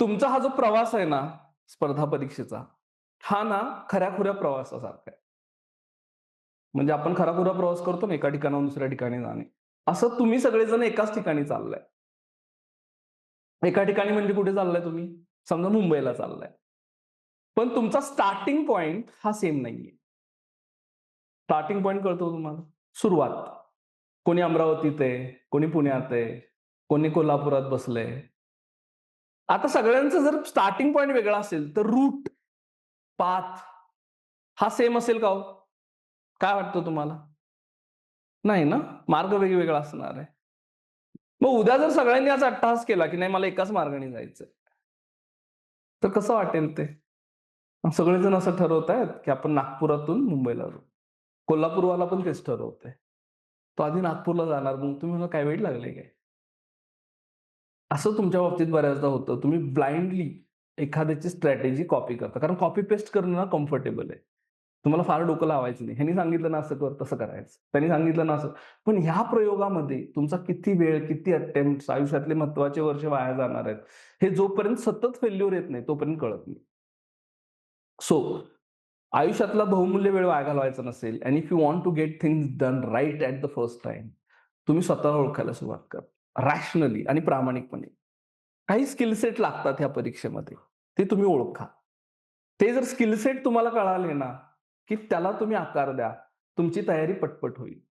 तुमचा हा जो प्रवास आहे ना स्पर्धा परीक्षेचा हा ना खऱ्याखुऱ्या प्रवासासारखा आहे. म्हणजे आपण खराखुरा प्रवास करतो ना एका ठिकाणाहून दुसऱ्या ठिकाणी जाणे. असं तुम्ही सगळेजण एकाच ठिकाणी चाललाय. एका ठिकाणी म्हणजे कुठे चाललाय तुम्ही? समजा मुंबईला चाललाय. पण तुमचा स्टार्टिंग पॉइंट हा सेम नाहीये. स्टार्टिंग पॉइंट कळतो तुम्हाला? सुरुवात. कोणी अमरावतीत आहे कोणी पुण्यात आहे कोणी कोल्हापुरात बसलंय आता सगळ्यांचं जर स्टार्टिंग पॉईंट वेगळा असेल तर रूट पाथ हा सेम असेल का हो? काय वाटतं तुम्हाला? नाही ना? मार्ग वेगवेगळा असणार आहे. मग उद्या जर सगळ्यांनी आज अट्टहास केला की नाही मला एकाच मार्गाने जायचंय तर कसं वाटेल ते? सगळेजण असं ठरवत आहेत की आपण नागपुरातून मुंबईला जाऊ. कोल्हापूरवाला पण तेच ठरवत आहे तो आधी नागपूरला जाणार मग तुम्ही मला काय वेळ लागले काय? असं तुमच्या बाबतीत बऱ्याचदा होतं. तुम्ही ब्लाइंडली एखाद्याची स्ट्रॅटेजी कॉपी करता. कारण कॉपी पेस्ट करणं ना कम्फर्टेबल आहे. तुम्हाला फार डोकं लावायचं नाही. ह्यांनी सांगितलं ना असं कर तसं करायचं. त्यांनी सांगितलं ना असं. पण ह्या प्रयोगामध्ये तुमचा किती वेळ किती अटेम्प्ट आयुष्यातले महत्त्वाचे वर्ष वाया जाणार आहेत हे जोपर्यंत सतत फेल्युअर येत नाही तोपर्यंत कळत नाही. सो आयुष्यातला बहुमूल्य वेळ वाया घालवायचा नसेल. And if you want to get things done right at the first time तुम्ही स्वतःला ओळखायला सुरुवात करा. रॅशनली आणि प्रामाणिकपणे. काही स्किल सेट लागतात ह्या परीक्षेमध्ये ते तुम्ही ओळखा. ते जर स्किल सेट तुम्हाला कळाले ना की त्याला तुम्ही आकार द्या तुमची तयारी पटपट होईल.